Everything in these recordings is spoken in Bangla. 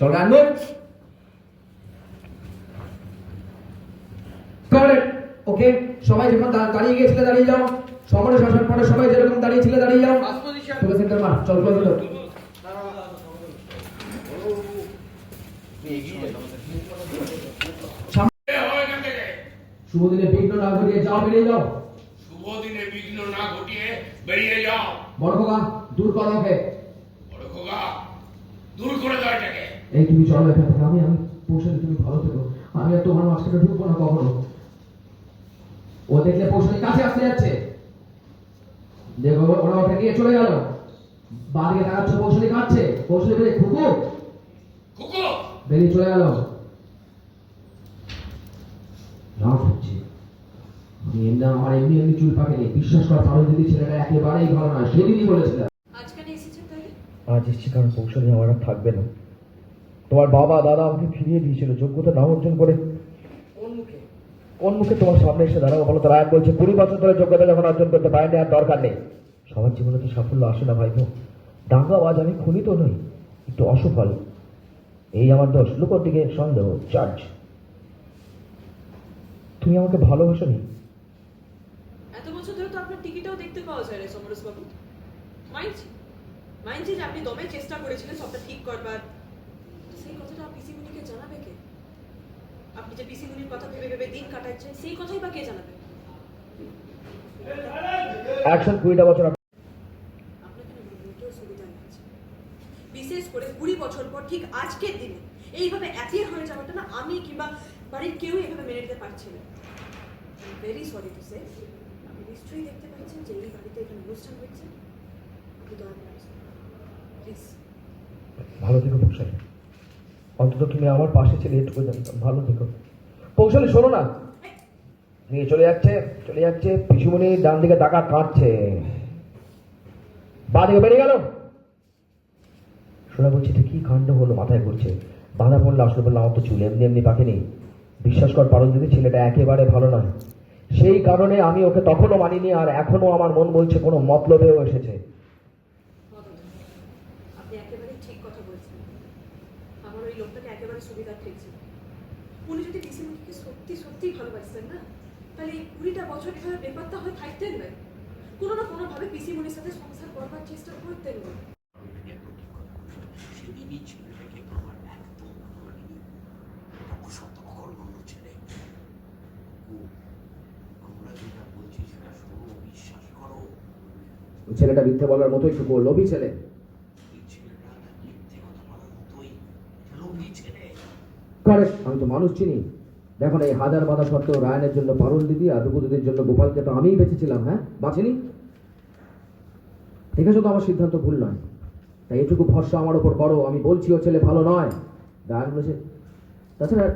চল। রানবে কারেক্ট ওকে সবাই যখন দা- দাঁড়িয়ে গিয়েছিলে দাঁড়িয়ে যাও। সমরে শাসন পরে সবাই যেরকম দাঁড়িয়ে ছিলে দাঁড়িয়ে যাও। তোকে সেন্টার মার চল হলো শুভ দিনে বিঘ্ন না ঘটিয়ে যাও বেরিয়ে যাও। শুভ দিনে বিঘ্ন না ঘটিয়ে বেরিয়ে যাও। বড় খোকা দূর করো ওকে। বড় খোকা দূর করে দাও এটাকে। এই তুমি চলো এখান থেকে আমি আমি পৌঁছে দিই, তুমি ভালো থেকো। আমি আর তোমার মাঝখানে ঢুকবো না কখনো। ও দেখলে পৌঁছে কাছে আসতে যাচ্ছে। দেখো ওরা নিয়ে চলে গেল। বাদিকে তাকাচ্ছে পৌঁছলি কাটছে পৌঁছলি খুকু! খুকু! বেরিয়ে চলে গেল। রাত হচ্ছে। আমি এমনি আমার এমনি এমনি চুল পাকেনি বিশ্বাস কর পারো যদি ছেলেটা একেবারেই ভালো নয়। সেদিনই বলেছিলাম। আজ কেন এসেছেন আজ এসছি কারণ কৌশলী আমার আর থাকবে না। তোমার বাবা দাদা আমাকে ফিরিয়ে দিয়েছিল যোগ্যতা না অর্জন করে। কোন মুখে? তোমার সামনে এসে দাঁড়াবো বলো তারা রায় বলছে কুড়ি বছর ধরে যোগ্যতা যখন অর্জন করতে পারেনি আর দরকার নেই। সবার জীবনে তো সাফল্য আসে না ভাইপো দাঙ্গাবাজ আমি খুনি তো নই একটু অসফল এই আমার দোষ লুকোর দিকে সন্দেহ চার্জ তুমি আমাকে ভালোবাসো নি? এত বছর ধরে তো আপনার টিকিটও দেখতে পাওয়া যায় না সমরেশ বাবু। মাইনছি। মাইনছি যে আপনি দমে চেষ্টা করেছিলেন সবটা ঠিক করবার। তো সেই কথাটা পিসি মুনিকে জানাবে কে? আপনি যে পিসি মুনির কথা ভেবে ভেবে দিন কাটাচ্ছেন সেই কথাই বা কে জানাবে? অ্যাকশন কুড়িটা বছর বিশেষ করে কুড়ি বছর পর ঠিক আজকের দিনে। এইভাবে অ্যাপিয়ার হয়ে যাওয়াটা না আমি কিংবা বাড়ির কেউ এভাবে মেনে নিতে পারছি না। ভেরি সরি টু সে আপনি নিশ্চয়ই দেখতে পাচ্ছেন যে এই বাড়িতে এখানে অনুষ্ঠান হচ্ছে। আপনি দয়া প্লিজ ভালো থেকো অন্তত তুমি আমার পাশে ছিলে, এটুকু জানতাম। ভালো থেকো। পৌশালী শোনো না। নিয়ে চলে যাচ্ছে চলে যাচ্ছে। পিসুমণি ডান দিকে টাকা কাটছে। বা দিকে বেরিয়ে গেল। শোনা বলছি কি কাণ্ড হলো? মাথায় ঘুরছে। বাঁধা পড়লে আসলে বলল আমার তো চুল এমনি এমনি পাকেনি বিশ্বাস কর পারো যদি ছেলেটা একেবারে ভালো নয়। সেই কারণে আমি ওকে তখনও মানিনি আর এখনও আমার মন বলছে, কোনো মতলবেও এসেছে মদন আপনি একেবারে ঠিক কথা বলছেন আমার ওই লোকটাকে একেবারে সুবিধা ঠেকছে উনি যদি পিসিমণিকে সত্যি সত্যি ভালোবাসতেন না তাহলে এই কুড়িটা বছর এভাবে বেপাত্তা হয়ে থাকতেন না। কোনো না কোনোভাবে পিসিমণির সাথে সংসার করবার চেষ্টা করতেন না সেদিনই ছেলেটাকে আমার একদম ভালো লাগেনি। অসত অকর্মণ্য ছেলে। আমরা যেটা বলছি সেটা শোনো বিশ্বাস করো। ছেলেটা মিথ্যে বলার মতোই শুকো লোভী ছেলে এই ছেলেটা মিথ্যে কথা বলার মতোই লোভী ছেলে কারেক্ট আমি তো মানুষ চিনি। দেখো এই হাজার বাধা সত্ত্বেও রায়নের জন্য পারুল দিদি আর দুপু জন্য গোপালকে তো আমিই বেঁচেছিলাম হ্যাঁ? বাঁচিনি? আছে তো আমার সিদ্ধান্ত ভুল নয়। তাই এটুকু ভরসা আমার ওপর করো আমি বলছি ও ছেলে ভালো নয়। রায়ন বলেছে তাছাড়া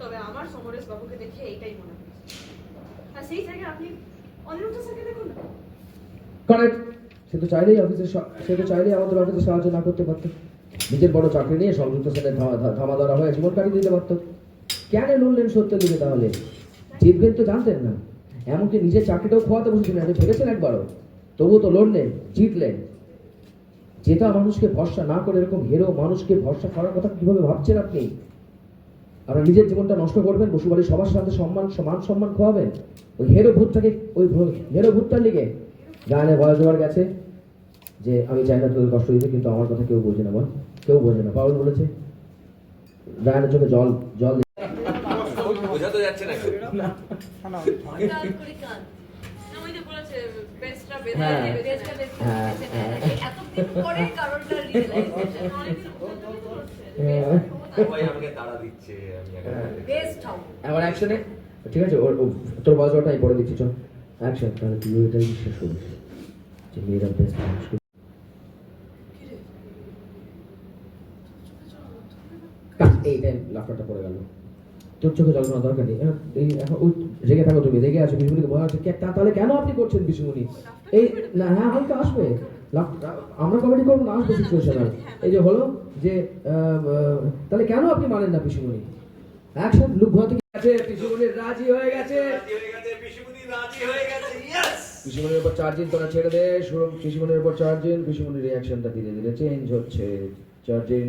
তবে আমার সমরেশ বাবুকে দেখে এইটাই মনে হয়েছে। আর সেই জায়গায় আপনি অনিরুদ্ধ স্যারকে দেখুন না? কারেক্ট সে তো চাইলেই অফিসের সে তো চাইলেই আমাদের অফিসে সাহায্য না করতে পারতো। নিজের বড় চাকরি নিয়ে সংযুক্ত সেনের ধামা ধরা হয়ে জীবন কাটিয়ে দিতে পারতো। কেন লড়লেন সত্য দিকে তাহলে? জিতবেন তো জানতেন না। এমনকি নিজের চাকরিটাও খোয়াতে বসেছিলেন আপনি ভেবেছেন একবারও? তবুও তো লড়লেন, জিতলেন। জেতা মানুষকে ভরসা না করে এরকম হেরো মানুষকে ভরসা করার কথা কীভাবে ভাবছেন আপনি? আপনার নিজের জীবনটা নষ্ট করবেন, বসুবাড়ির সবার সাথে সম্মান, মান সম্মান খোয়াবেন? ওই হেরো ভূতটাকে, ওই হেরো ভূতটার লিগে? গানে বয়স গেছে। যে আমি চাই না তোদের কষ্ট দিতে কিন্তু আমার কথা কেউ বোঝে না বল। কেউ বোঝে না। পাউল বলেছে? রায়নের চোখে জল জল যাচ্ছে না হ্যাঁ। হ্যাঁ, হ্যাঁ। পরে ঠিক আছে তোর বয়স ওটাই পড়ে দিচ্ছি চল। অ্যাকশন তাহলে তুই ওইটাই বিশ্বাস করিস। যে মেয়েরা বেস্ট কিরে? চোখে জল, চোখে জল। কাজ এই টাইম লাফাটা পড়ে গেল। তোর চোখে জল দরকার নেই। এখন ওই রেগে থাকো তুমি রেগে আছো বিষ্ণুমণিকে বলা হচ্ছে। তাহলে কেন আপনি করছেন বিষ্ণুমণি? এই না হ্যাঁ হালকা আসবে। আমরা কমেডি করব না আসবে সিচুয়েশন এই যে হলো যে তাহলে কেন আপনি মানেন না পিসুমণি অ্যাকশন লুক ভয় থেকে গেছে পিসুমণি রাজি হয়ে গেছে। পিসুমণির উপর চার দিন তোরা ছেড়ে দে শুরু পিসুমণির উপর চার দিন রিয়াকশনটা ধীরে ধীরে চেঞ্জ হচ্ছে। চার্জিং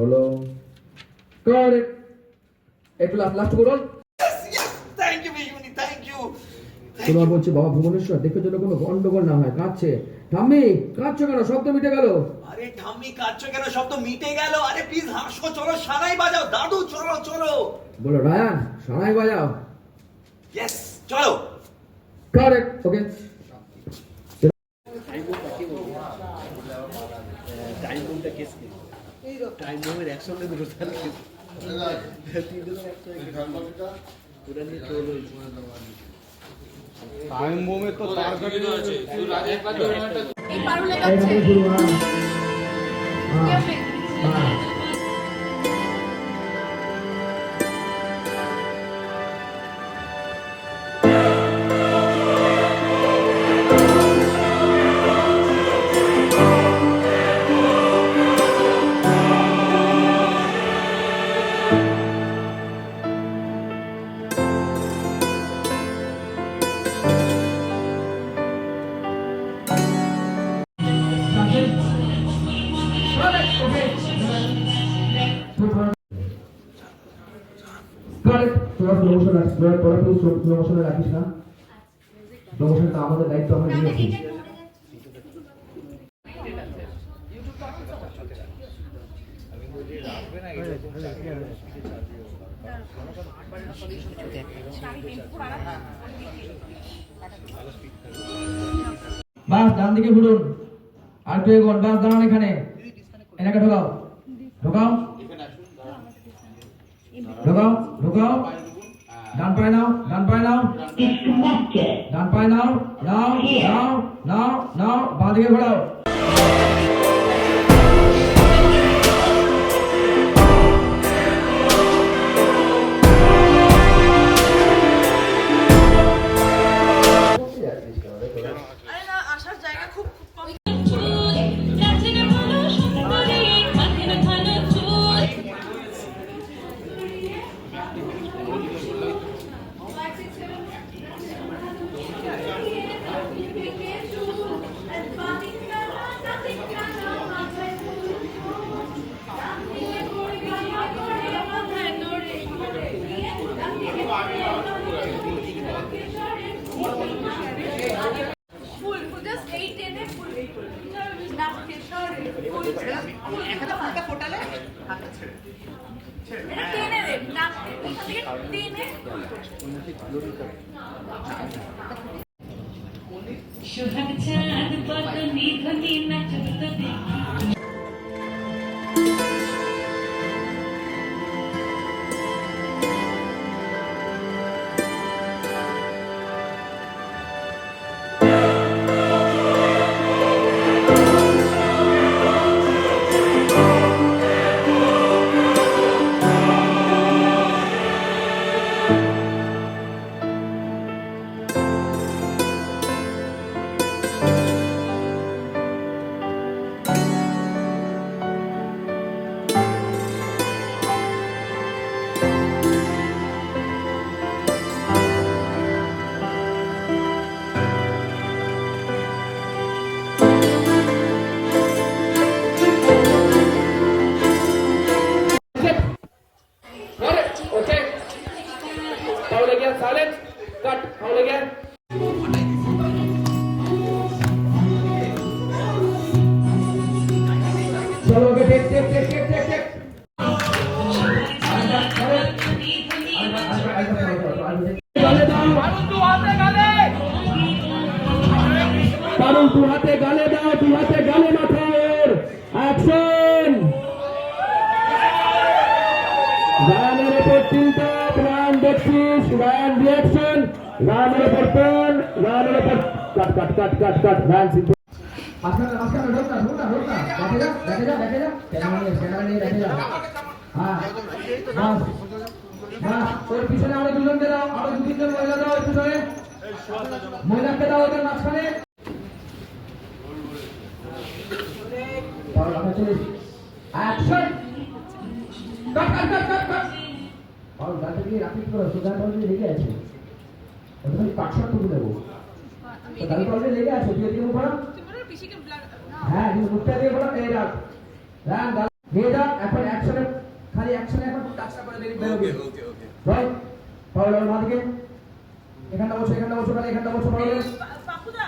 হলো কারেক্ট একটু লাস্ট লাস্ট করুন থ্যাংক ইউ পিসিমণি থ্যাংক ইউ তোমার বলছে বাবা ভুবনেশ্বর দেখে যেন কোনো গন্ডগোল না হয়। কাঁদছে। ঠাম্মি কাঁদছো কেন? শব্দ মিটে গেল। আরে ঠাম্মি কাচ্ছ কেন? তো মিটে গেল। আরে প্লিজ হাসো চলো সারাই বাজাও। দাদু চলো চলো। বলো রায়ান সারাই বাজাও। ইয়েস চলো। কারেক্ট ওকে এই পারুলে এখান কাছে। থেকে শুরু হ্যাঁ হ্যাঁ। কেউ নেই। হ্যাঁ। কারেক্ট কেউ প্রমোশনে রাখিস না। প্রমোশনটা আমাদের দায়িত্ব, আমরা নিয়েছি বাস ডান দিকে ঘুরুন। আর একটু এগোন। বাস, দাঁড়ান এখানে। এনাকে ঢোকাও। ঢোকাও। ঢোকাও ঢোকাও। ডান পায়ে নাও ডান পায়ে নাও ডান পায়ে নাও নাও নাও নাও নাও বাঁ দিকে ঘোরাও সোহাগ চাঁদ বদনি ধনি নাচত দেখি তাহলে গিয়া সাইলেন্ট কাট তাহলে গিয়া চলো okay take take take take take take গালে দাও পারুল দু হাতে গালে দাও দু হাতে কাট কাট কাট কাট কাট রান মাঝখানে। মাঝখানে ঢোক করো? লেগে আছে। পাঁচশো টুকু দেবো। তো গাড়ি বলে লেগে আছে দিয়ে এদিকে পড়া হ্যাঁ তুমি মুখটা দিয়ে পড়া এই রাখ। রাখ গাল দিয়ে দাও এখন অ্যাকশনে খালি অ্যাকশনে এখন টাচটা করে দেরি ওকে ওকে ওকে রাইট পাওয়ার মা দিকে। এখানটা বসো এখানটা বসো খালি এখানটা বসো পাওয়ার বাপুদা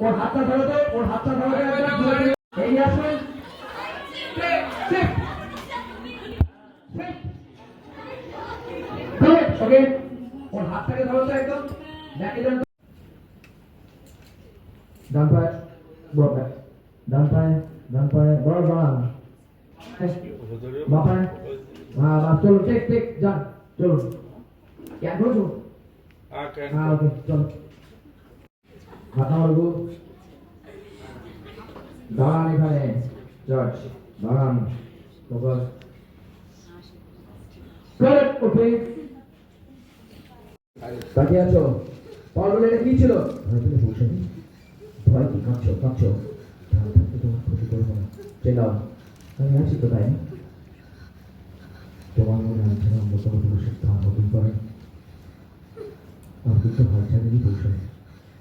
ওর হাতটা ধরো তো ওর হাতটা ধরো। এগিয়ে আসুন ওকে ওর হাতটাকে ধরো তো একদম ব্যাকে যান ডান পায়ে বড় পায়ে ডান পায়ে ডান পায়ে বড় বাম পায়ে হ্যাঁ বাস চলুন টেক টেক যান চলুন কেন হ্যাঁ ওকে চলো নামাবো দাঁড়ান এখানে জর্জ দাঁড়ান ফোকাস ওকে তাকিয়ে আছো? পাওয়ার বলে কি ছিল? ভয় পেলে বসে ভয় কি? কাঁদছো ধ্যান থাকতে তোমার ক্ষতি করব আমি তোমার মতো করে আমি কিন্তু হাল ছাড়িয়ে বসে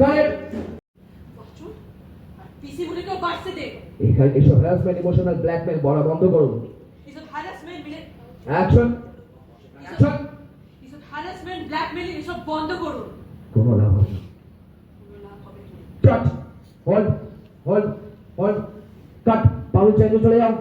কারেক্ট বাঁচুন, আর পিসি বলেকেও বাঁচতে দে। এখানে এসব হ্যারাসমেন্ট ইমোশনাল ব্ল্যাকমেল বলা বন্ধ করুন। এসব হ্যারাসমেন্ট মিলে? অ্যাকশন অ্যাকশন এসব হ্যারাসমেন্ট ব্ল্যাকমেলিং এসব বন্ধ করুন। কোনো লাভ হবে না। Cut hold hold hold cut চলে যাও।